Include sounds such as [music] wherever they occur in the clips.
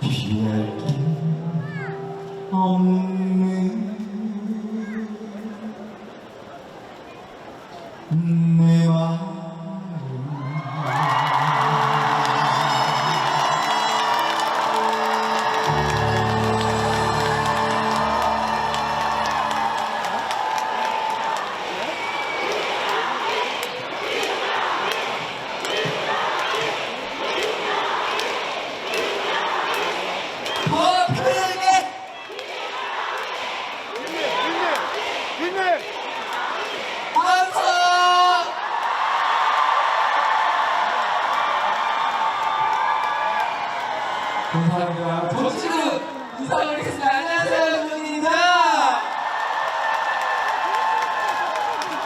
피할 길 없는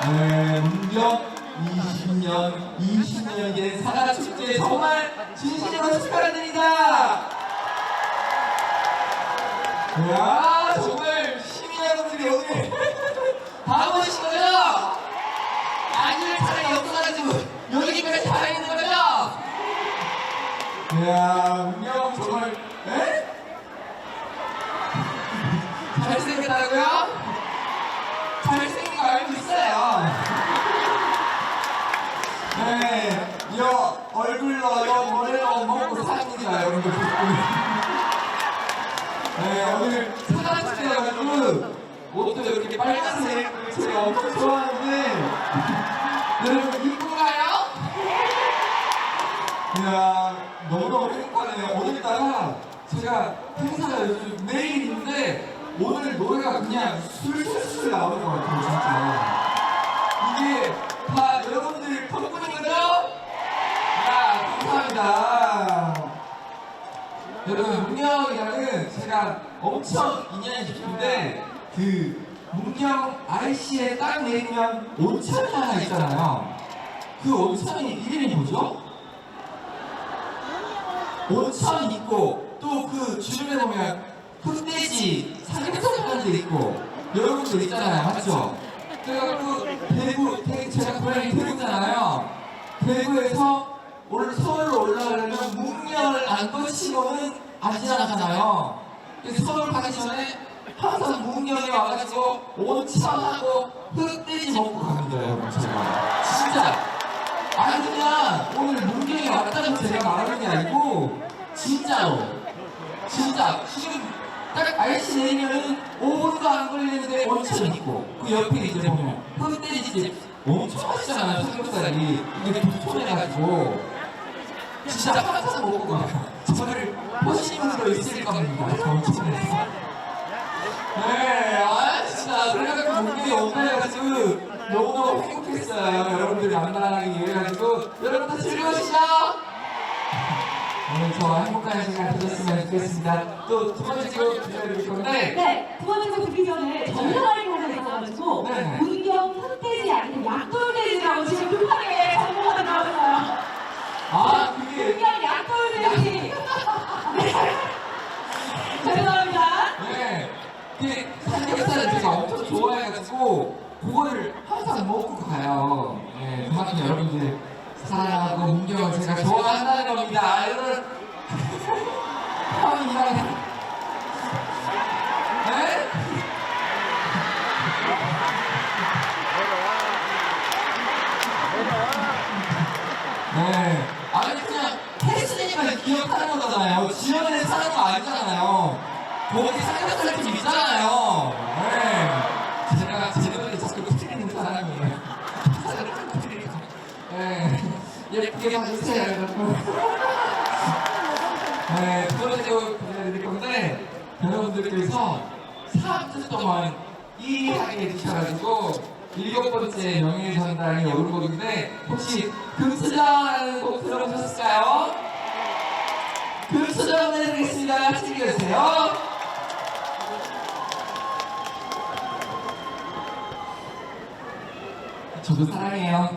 네, 문경 20년, 20년 된 사과축제 정말 진심으로 축하드립니다. 야 정말 시민 여러분들이 오늘 [laughs] 다 모이신 거죠? 아니면 차라리 없어가지고 여기까지 다 있는 거죠? 이야 문경 정말 에? 네, 이 얼굴로 이 머리로 먹고 사는 일이야 여러분들. 네, 오늘 사랑축제여가지고 옷도 이렇게 빨간색 제가 엄청 좋아하는데 여러분 이쁜가요? 이야 너무너무 행복하네요. 오늘따라 제가 행사가 요즘 내일인데 오늘 노래가 그냥 술술술 나오는 것 같아요 진짜. 이게 다 여러분들 덕분인 거죠? 여러분 문경이라는 제가 엄청 인연이 깊은데 그 문경 IC에 딱 내리면 온천이 하나 있잖아요. 그 온천이 이름이 뭐죠? 온천 있고 또 그 주변에 보면 흑돼지 삼겹살하는 데 있고 여러분들 있잖아요 맞죠? 그래갖고 대구 대, 제가 고향이 대구잖아요 대구에서 올, 서울로 올라가려면 문경을 안 거치고는 안 지나가잖아요? 그래서 서울 가기 전에 항상 문경에 와가지고 온천하고 흑돼지 먹고 갑니다 여러분 제가. 진짜. 아니 그냥 오늘 문경에 왔다고 제가 말하는 게 아니고 진짜로. 진짜. 지금 딱 IC 내리면은 5분도 안 걸리는데 온천이 있고 그 옆에 이제 보면 흑돼지 집 엄청 맛있잖아요 삼겹살이. 이게 두툼해가지고 진짜 항상 먹고 저를 분도 있을 겁니다 엄청해서 네, 아 진짜 그래가지고 문경에 오가지고 너무너무 행복했어요 여러분들 만나기 위해 가지고 여러분 다 즐거우시죠? 오늘 저와 행복한 시간 되셨으면 좋겠습니다. 또 두 번째 곡 들려드릴 건데, 네, 두 번째 곡 듣기 전에 정보라인 하나 있어가지고 네. 문경 흑돼지 아니고 약돌돼지라고 지금 급하게. 아, 그게, 문경 약돌돼지. 네. 죄송합니다. 네, 그 삼겹살을 제가 엄청 좋아해가지고, 그거를 항상 먹고 가요. 네, 그만큼 여러분들 사랑하고 문경을 제가 좋아한다는 겁니다. 여러분, 거기 삼겹살 좀 있잖아요. 네. 제가 제대로 자꾸 부트리는 사람이에요. 네. 예쁘게 봐주세요, 여러분. 네, 두 번째 곡 들려드릴 건데, 여러분들께서 3주 동안 1위 하게 해주셔가지고, 일곱 번째 명예 전당이 오른 곡인데, 혹시 금수저라는 곡 들어보셨을까요? 금수저 보내드리겠습니다. 챙겨주세요. 저도 사랑해요.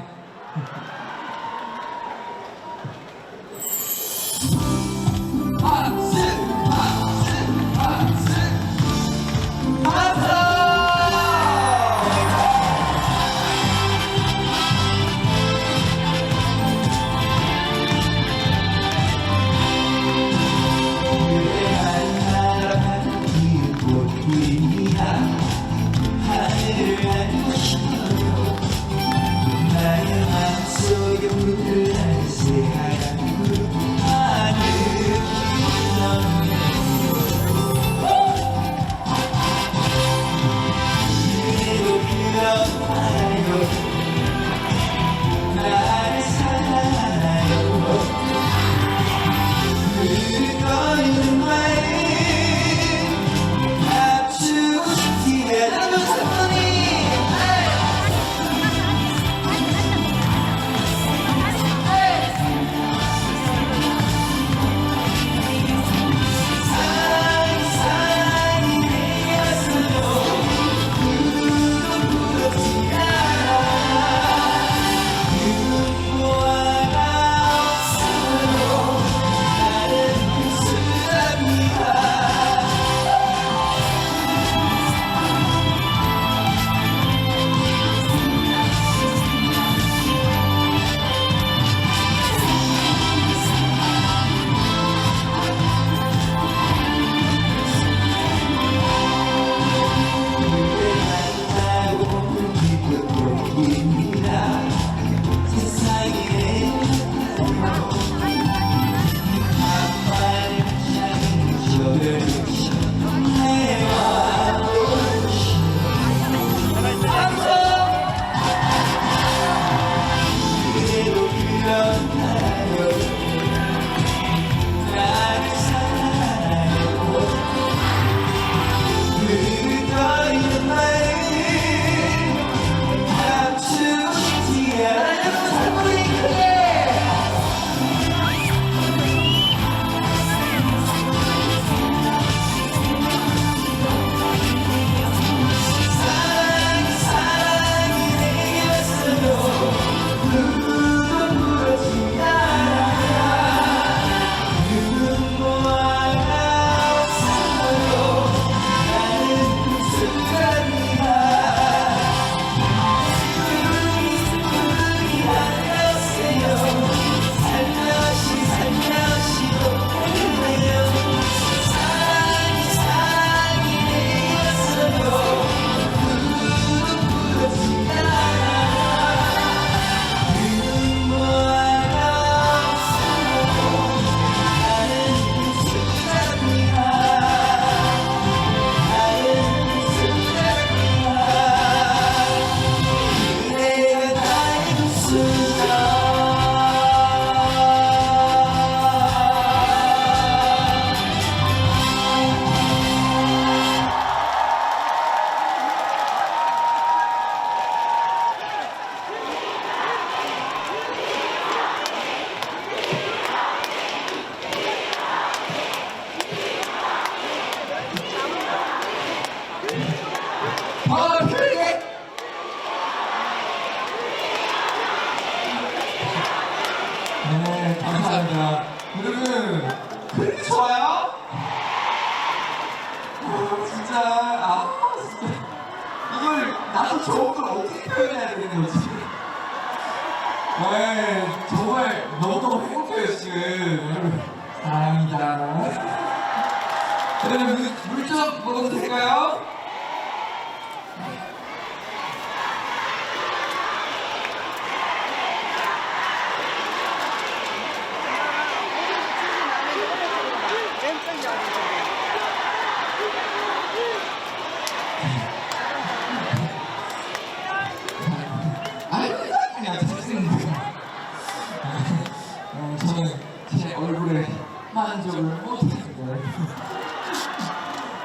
저는 제 얼굴에 만족을 못했는데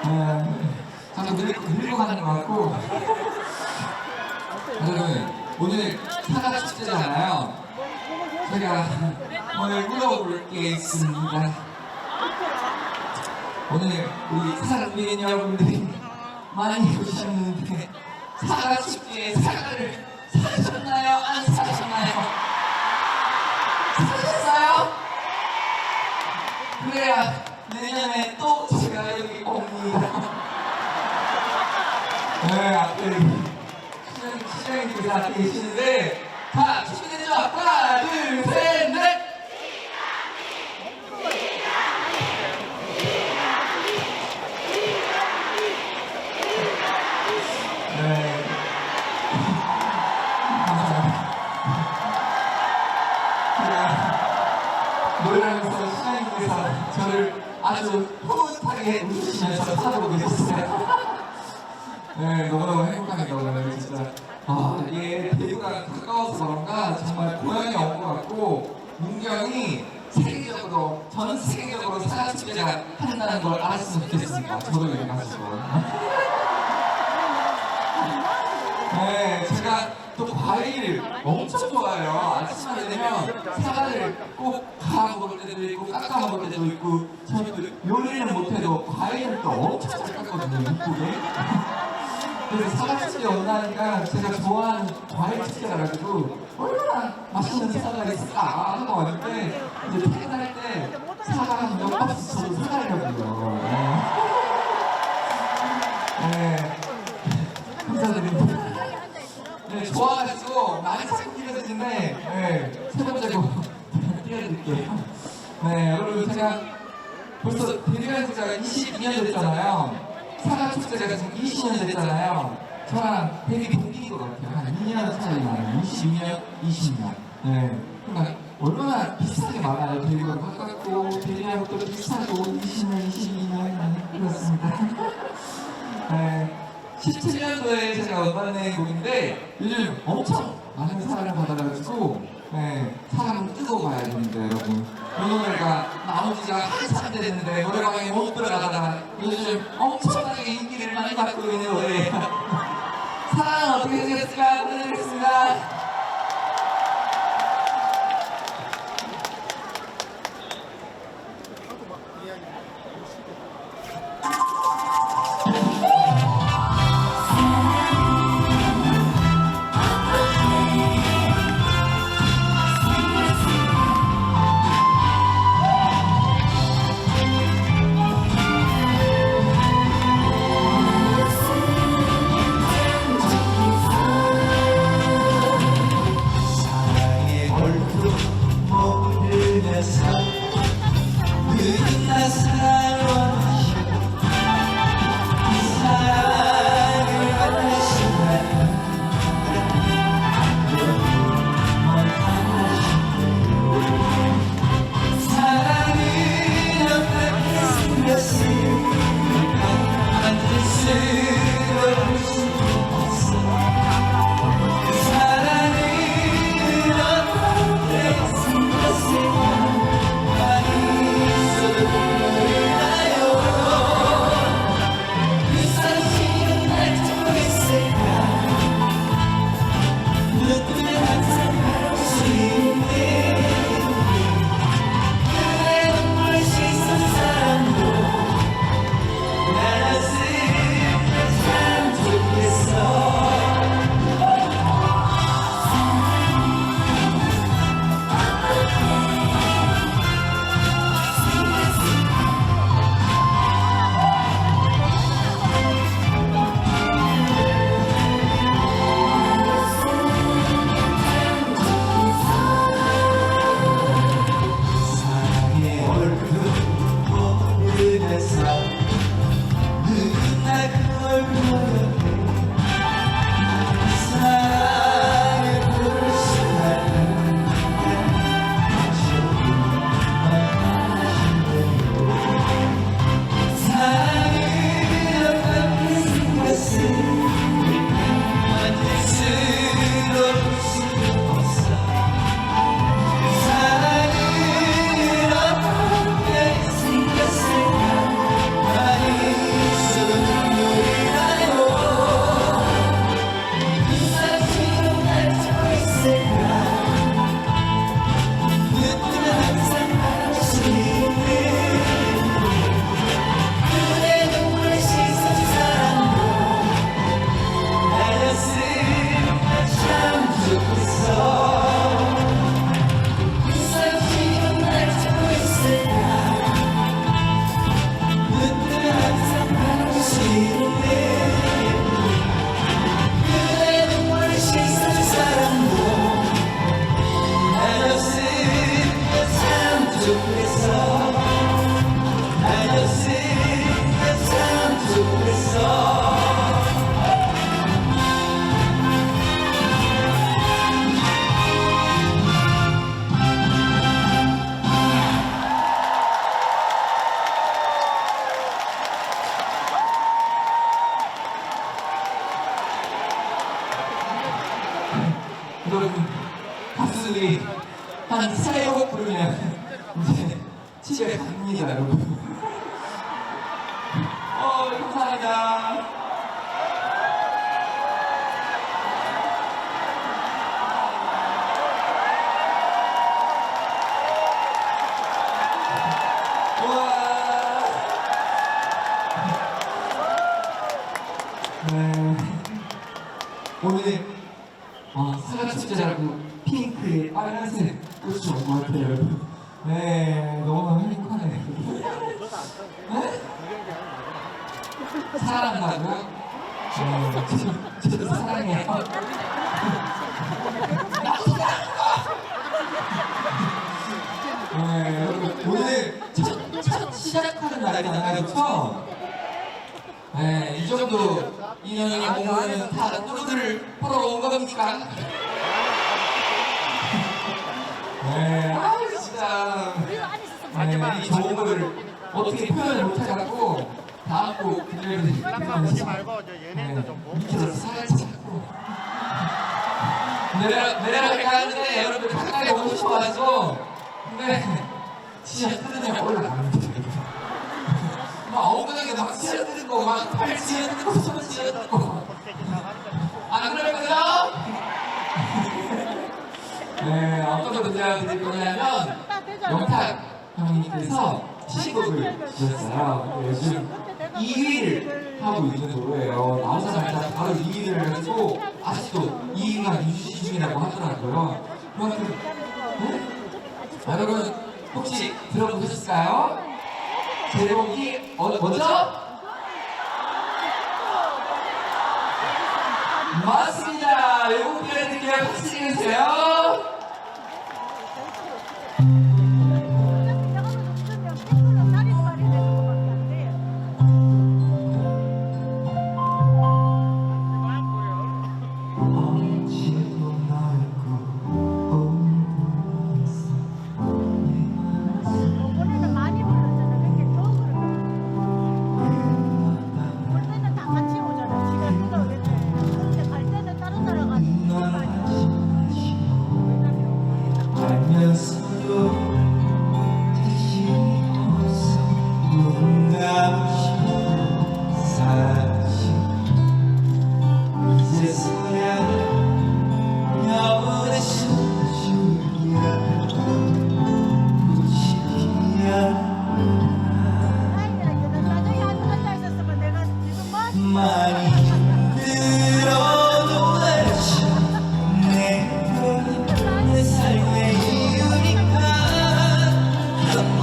어, 자꾸 늙고, 늙고 가는 것 같고 여러분 오늘 사과 축제잖아요 제가 오늘 물어볼 게 있습니다 오늘 우리 사랑비인 여러분들이 많이 오셨는데 사과 축제에 사과를 사셨나요? 안 사셨나요? 사셨어요? 그래야 내년에 또 제가 여기 옵니다. 네, 앞에 시장, 시장님께서 앞에 계시는데 자, 준비됐죠? 하나, 둘, 셋, 저를 아주 흐뭇하게 웃으시면서 쳐다보고 계셨어요. 네, 너무너무 행복합니다, 오늘 진짜. 아, 이게 대구가 가까워서 그런가 정말 고향에 온것 같고, 문경이 세계적으로, 전 세계적으로 사과축제가 한다는 걸 알았으면 좋겠습니다. 저도 여기 가시 과일 엄청 좋아해요. 아침만 되면 사과를 꼭 갈아 먹을 때도 있고 깎아 먹을 때도 있고 저는 또 요리는 못해도 과일을 또 엄청 잘 깎거든요, 이쁘게. [laughs] 그래서 사과 축제 온다니까 제가 좋아하는 과일 축제라 가지고 얼마나 맛있는 사과가 있을까 하고 왔는데 이제 퇴근할 때 사과 한몇 박스 저도 사가려고요. 네. 좋아가지고 많이 띄워드리는데 네, 세 번째 곡 띄워드릴게요. 네, 여러분 제가 벌써 데뷔한 지가 22년 됐잖아요. 사과 축제가 지금 20년 됐잖아요. 저랑 데뷔 동기인 것 같아요. 한 2년 차이 나요. 22년, 20년. 네. 그러니까 얼마나 비슷하게 많아요. 데뷔가 가깝고 데뷔한 것도 비슷하고 20년, 22년 그렇습니다. [laughs] 네. 17년도에 제가 음반낸 곡인데 요즘 엄청 많은 사랑을 받아가지고 네, 사랑 뜨고 가야 되는데 여러분. 이 노래가 나온 지가 한참 됐는데 노래방에 못 들어가다가 요즘 엄청나게 인기를 많이 받고 있는 노래예요. [laughs] 사랑 어떻게 되셨을까? 부탁드리겠습니다 배달 배달을 할까 하는데 여러분 가까이 오고 싶어가지고 근데 진짜 뜨는 올라가는데 막 어긋나게 막 치어드는 거, 막팔 치어드는 거, 손 치어드는 거. 아, 안 그럴까요? 네, 어떤 문제가 될 거냐면 영탁 형님께서 시곡을 주셨어요. 네, 요즘 2위를 하고 있는 거예요. 나온 사람마다 바로 2위를 해가지고 아직도 2위가 유지 중이라고 하더라고요. 그만큼 네? 여러분 혹시 들어보셨을까요? 제목이 어, 뭐죠? 맞습니다. 외국 분들께 박수 주세요.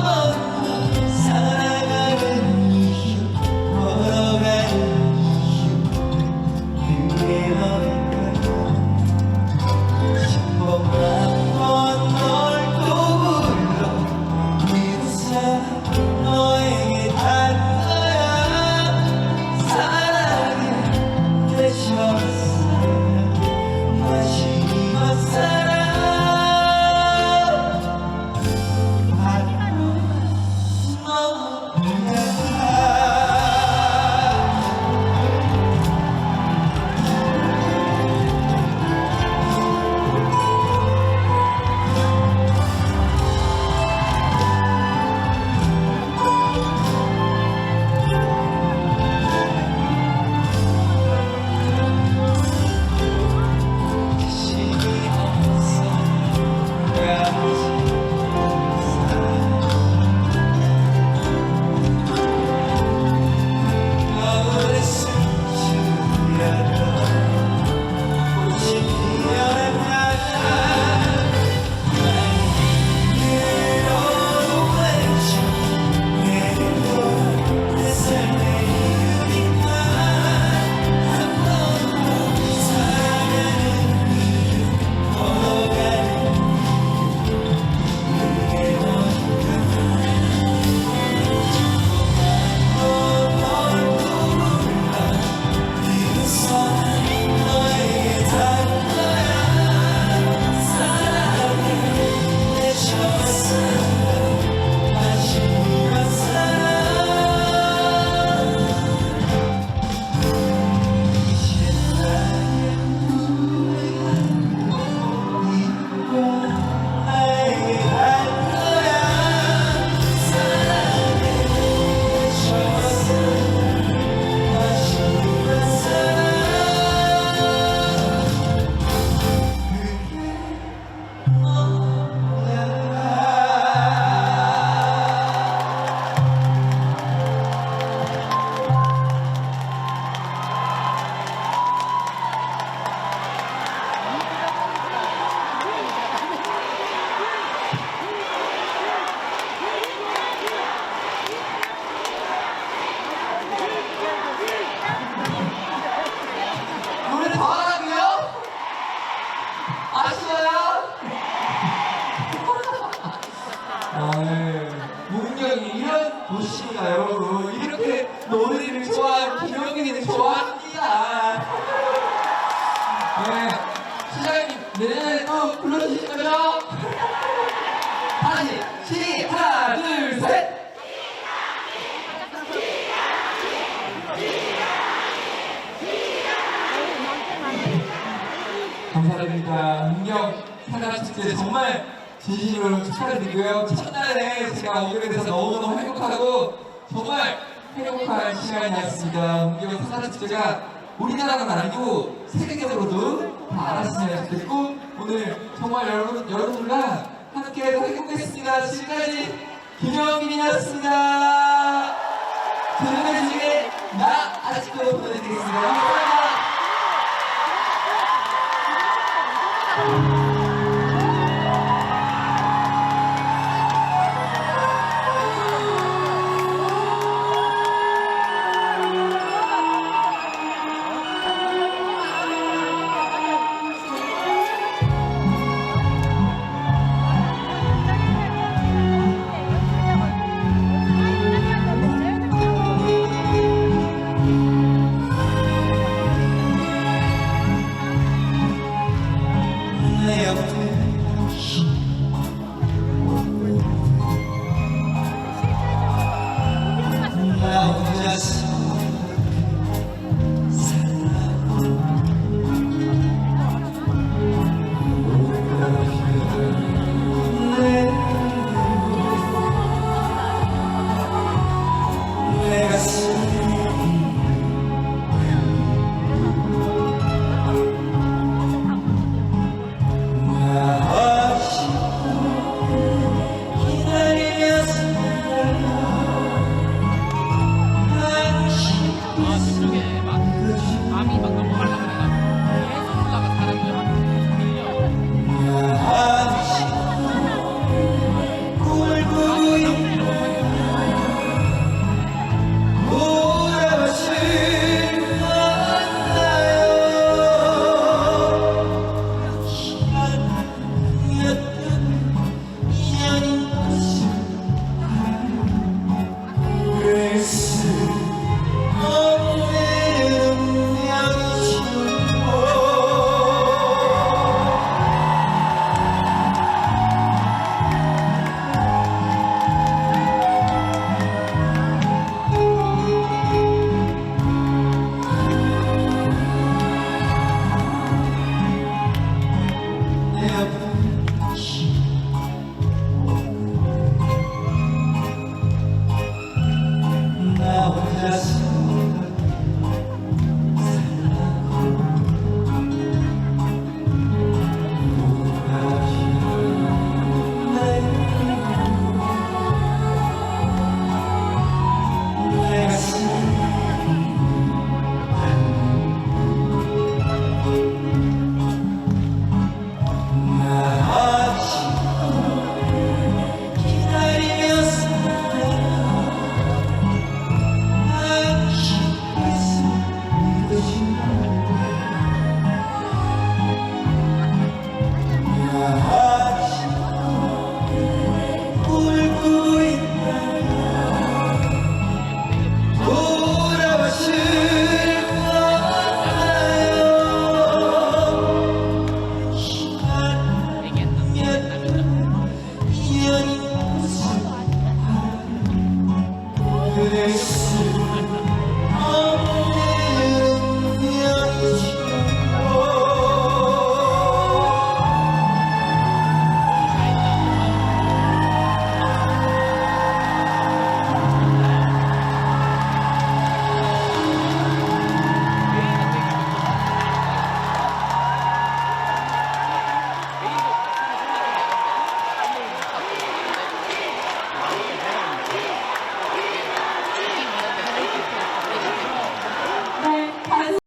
love. 문경이 이런 도시입니다, 여러분. 이렇게 노을이를 좋아하고 김영민이를 좋아합니다. 네. 시장님, 네, 어, 내년에 또 불러주실 거죠? 다시, 시, 하나, 둘, 셋! 감사드립니다. 문경 사과축제 정말 진심으로 축하드리고요. 첫날에 제가 오게 돼서 너무너무 행복하고 정말 행복한 시간이었습니다. 문경 사랑 축제가 우리나라만 아니고 세계적으로도 다 알았으면 좋겠고 오늘 정말 여러분 여러분들과 함께해서 행복했습니다. 지금까지 김영민이었습니다. 들으면 중에 나 아직도 보내드리겠습니다. 감사합니다.